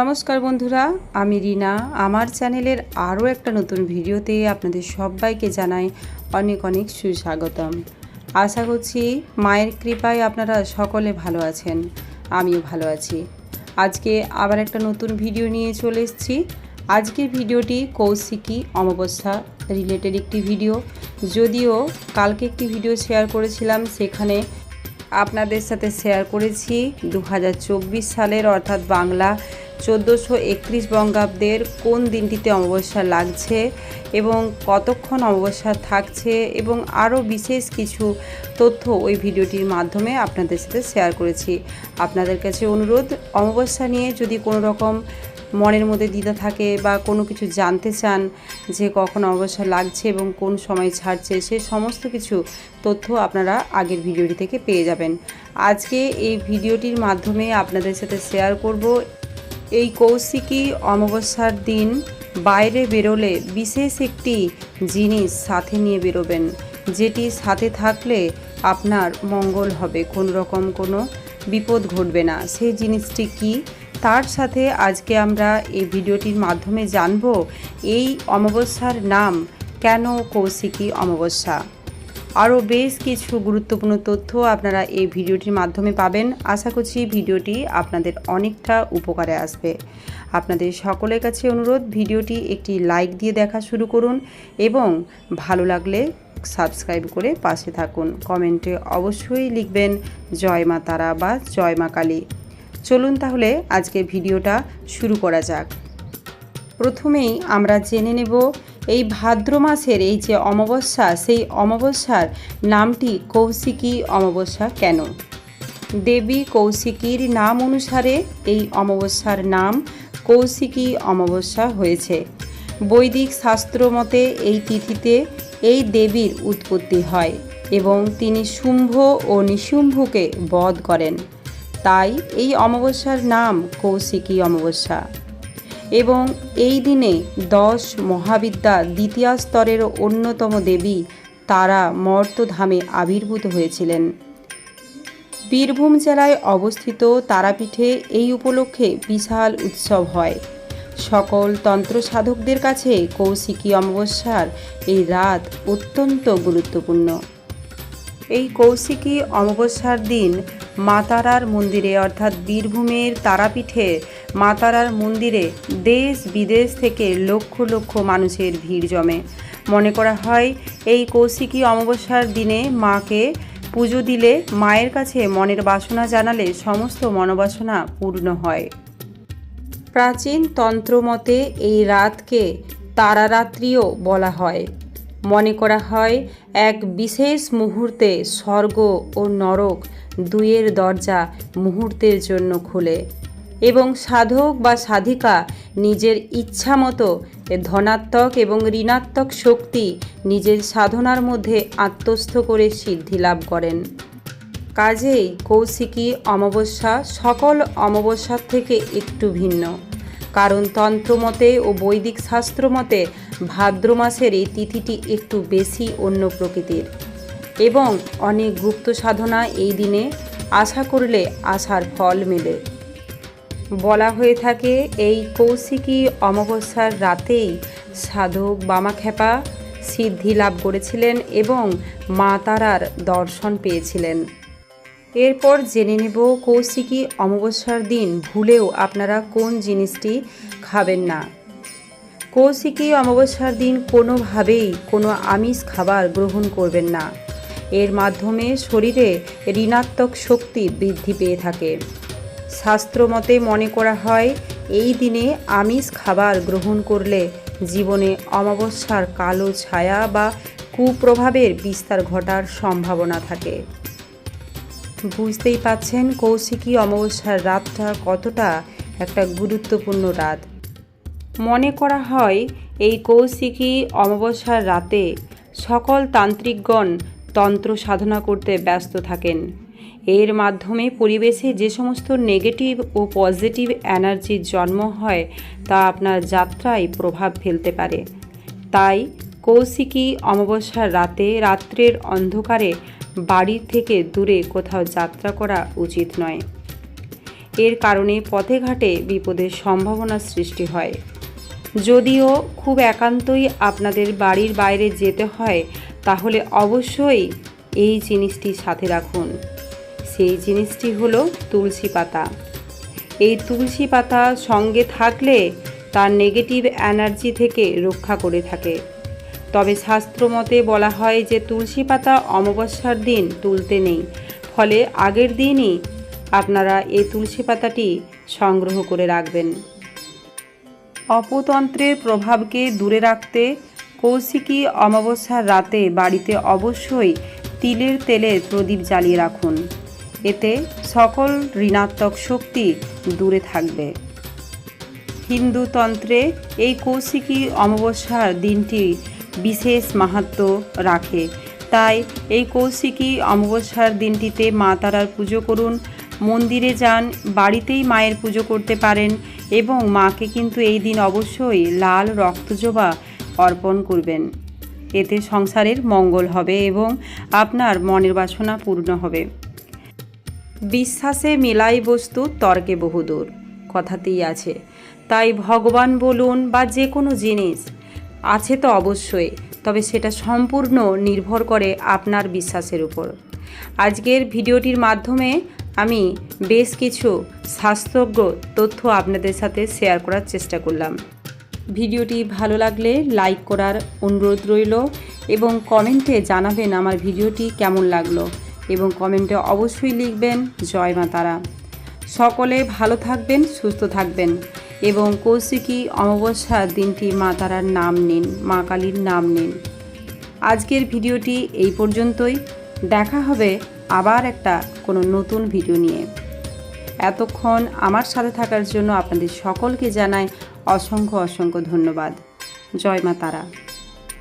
নমস্কার বন্ধুরা, আমি রিনা। আমার চ্যানেলের আরও একটা নতুন ভিডিওতে আপনাদের সবাইকে জানাই অনেক অনেক সুস্বাগতম। আশা করছি মায়ের কৃপায় আপনারা সকলে ভালো আছেন, আমিও ভালো আছি। আজকে আবার একটা নতুন ভিডিও নিয়ে চলে এসেছি। আজকের ভিডিওটি কৌশিকী অমাবস্যা রিলেটেড একটি ভিডিও। যদিও কালকে একটি ভিডিও শেয়ার করেছিলাম, সেখানে আপনাদের সাথে শেয়ার করেছি দু হাজার চব্বিশ সালের অর্থাৎ বাংলা চোদ্দোশো একত্রিশ বঙ্গাব্দের কোন দিনটিতে অমাবস্যা লাগছে এবং কতক্ষণ অমাবস্যা থাকছে এবং আরও বিশেষ কিছু তথ্য ওই ভিডিওটির মাধ্যমে আপনাদের সাথে শেয়ার করেছি। আপনাদের কাছে অনুরোধ, অমাবস্যা নিয়ে যদি কোনো রকম মনের মধ্যে দ্বিধা থাকে বা কোনো কিছু জানতে চান যে কখন অমাবস্যা লাগছে এবং কোন সময় ছাড়ছে, সে সমস্ত কিছু তথ্য আপনারা আগের ভিডিওটি থেকে পেয়ে যাবেন। আজকে এই ভিডিওটির মাধ্যমে আপনাদের সাথে শেয়ার করব এই কৌশিকী অমাবস্যার দিন বাইরে বেরোলে বিশেষ একটি জিনিস সাথে নিয়ে বেরোবেন, যেটি সাথে থাকলে আপনার মঙ্গল হবে। কোনো রকম কোনো বিপদ ঘটবে না। সেই জিনিসটি কি? তার সাথে আজকে আমরা এই ভিডিওটির মাধ্যমে জানব এই অমাবস্যার নাম কেন কৌশিকী অমাবস্যা? আরও বেশ কিছু গুরুত্বপূর্ণ তথ্য আপনারা এই ভিডিওটির মাধ্যমে পাবেন। আশা করছি ভিডিওটি আপনাদের অনেকটা উপকারে আসবে। আপনাদের সকলের কাছে অনুরোধ, ভিডিওটি একটি লাইক দিয়ে দেখা শুরু করুন এবং ভালো লাগলে সাবস্ক্রাইব করে পাশে থাকুন। কমেন্টে অবশ্যই লিখবেন, জয় মা তারা বা জয় মা কালী। চলুন তাহলে আজকে ভিডিওটা শুরু করা যাক। প্রথমেই আমরা জেনে নেব এই ভাদ্র মাসের এই যে অমাবস্যা, সেই অমাবস্যার নামটি কৌশিকী অমাবস্যা কেন? দেবী কৌশিকীর নাম অনুসারে এই অমাবস্যার নাম কৌশিকী অমাবস্যা হয়েছে। বৈদিক শাস্ত্র মতে এই তিথিতে এই দেবীর উৎপত্তি হয় এবং তিনি শুম্ভ ও নিশুম্ভকে বধ করেন। তাই এই অমাবস্যার নাম কৌশিকী অমাবস্যা। এবং এই দিনে দশ মহাবিদ্যা দ্বিতীয় স্তরের অন্যতম দেবী তারা মর্তধামে আবির্ভূত হয়েছিলেন। বীরভূম জেলায় অবস্থিত তারাপীঠে এই উপলক্ষে বিশাল উৎসব হয়। সকল তন্ত্র সাধকদের কাছে কৌশিকী অমাবস্যার এই রাত অত্যন্ত গুরুত্বপূর্ণ। এই কৌশিকী অমাবস্যার দিন মাতারার মন্দিরে, অর্থাৎ বীরভূমের তারাপীঠে মাতারার মন্দিরে দেশ বিদেশ থেকে লক্ষ লক্ষ মানুষের ভিড় জমে। মনে করা হয়, এই কৌশিকী অমাবস্যার দিনে মাকে পুজো দিলে মায়ের কাছে মনের বাসনা জানালে সমস্ত মনোবাসনা পূর্ণ হয়। প্রাচীন তন্ত্রমতে এই রাতকে তারারাত্রিও বলা হয়। মনে করা হয়, এক বিশেষ মুহূর্তে স্বর্গ ও নরক দুইয়ের দরজা মুহূর্তের জন্য খোলে এবং সাধক বা সাধিকা নিজের ইচ্ছা মতো ধনাত্মক এবং ঋণাত্মক শক্তি নিজের সাধনার মধ্যে আত্মস্থ করে সিদ্ধি লাভ করেন। কাজেই কৌশিকী অমাবস্যা সকল অমাবস্যার থেকে একটু ভিন্ন। কারণ তন্ত্রমতে ও বৈদিক শাস্ত্রমতে ভাদ্র মাসের এই তিথিটি একটু বেশি অন্য প্রকৃতির। এবং অনেক গুপ্ত সাধনা এই দিনে আশা করলে আশার ফল মেলে। বলা হয়ে থাকে, এই কৌশিকী অমাবস্যার রাতেই সাধক বামাখ্যাপা সিদ্ধি লাভ করেছিলেন এবং মা তারার দর্শন পেয়েছিলেন। এরপর জেনে নেব কৌশিকী অমাবস্যার দিন, ভুলেও আপনারা কোন জিনিসটি খাবেন না। কৌশিকী অমাবস্যার দিন কোনোভাবেই কোনো আমিষ খাবার গ্রহণ করবেন না। এর মাধ্যমে শরীরে ঋণাত্মক শক্তি বৃদ্ধি পেয়ে থাকে। শাস্ত্রমতে মনে করা হয়, এই দিনে আমিষ খাবার গ্রহণ করলে জীবনে অমাবস্যার কালো ছায়া বা কুপ্রভাবের বিস্তার ঘটার সম্ভাবনা থাকে। বুঝতেই পাচ্ছেন কৌশিকী অমাবস্যার রাতটা কতটা একটা গুরুত্বপূর্ণ রাত। মনে করা হয় এই কৌশিকী অমাবস্যার রাতে সকল তান্ত্রিকগণ তন্ত্র সাধনা করতে ব্যস্ত থাকেন। এর মাধ্যমে পরিবেশে যে সমস্ত নেগেটিভ ও পজিটিভ এনার্জির জন্ম হয় তা আপনার যাত্রায় প্রভাব ফেলতে পারে। তাই কৌশিকী অমাবস্যার রাতে রাত্রের অন্ধকারে বাড়ির থেকে দূরে কোথাও যাত্রা করা উচিত নয়। এর কারণে পথে ঘাটে বিপদের সম্ভাবনা সৃষ্টি হয়। যদিও খুব একান্তই আপনাদের বাড়ির বাইরে যেতে হয়, তাহলে অবশ্যই এই জিনিসটি সাথে রাখুন। সেই জিনিসটি হলো তুলসী পাতা। এই তুলসী পাতা সঙ্গে থাকলে তার নেগেটিভ এনার্জি থেকে রক্ষা করে থাকে। তবে শাস্ত্রমতে বলা হয় যে তুলসী পাতা অমাবস্যার দিন তুলতে নেই। ফলে আগের দিনই আপনারা এই তুলসী পাতাটি সংগ্রহ করে রাখবেন। অপতন্ত্রের প্রভাবকে দূরে রাখতে কৌশিকী অমাবস্যার রাতে বাড়িতে অবশ্যই তিলের তেলের প্রদীপ জ্বালিয়ে রাখুন। এতে সকল ঋণাত্মক শক্তি দূরে থাকবে। হিন্দু তন্ত্রে এই কৌশিকী অমাবস্যার দিনটি বিশেষ মাহাত্ম রাখে। তাই এই কৌশিকী অমাবস্যার দিনটিতে মা তারার পুজো করুন। মন্দিরে যান, বাড়িতেই মায়ের পুজো করতে পারেন এবং মাকে কিন্তু এই দিন অবশ্যই লাল রক্তজবা অর্পণ করবেন। এতে সংসারের মঙ্গল হবে এবং আপনার মনের বাসনা পূর্ণ হবে। বিশ্বাসে মেলাই বস্তু তর্কে বহুদূর। কথাতেই আছে, তাই ভগবান বলুন বা যে কোনো জিনিস আছে তো অবশ্যই, তবে সেটা সম্পূর্ণ নির্ভর করে আপনার বিশ্বাসের উপর। আজকের ভিডিওটির মাধ্যমে আমি বেশ কিছু স্বাস্থ্যজ্ঞ তথ্য আপনাদের সাথে শেয়ার করার চেষ্টা করলাম। ভিডিওটি ভালো লাগলে লাইক করার অনুরোধ রইল এবং কমেন্টে জানাবেন আমার ভিডিওটি কেমন লাগল এবং কমেন্টে অবশ্যই লিখবেন, জয় মা তারা। সকলে ভালো থাকবেন, সুস্থ থাকবেন। এবং কৌশিকী অমাবস্যার দিনটি মা তারার নাম নিন, মা কালীর নাম নিন। আজকের ভিডিওটি এই পর্যন্তই। দেখা হবে আবার একটা কোনো নতুন ভিডিও নিয়ে। এতক্ষণ আমার সাথে থাকার জন্য আপনাদের সকলকে জানাই অসংখ্য অসংখ্য ধন্যবাদ। জয় মা তারা।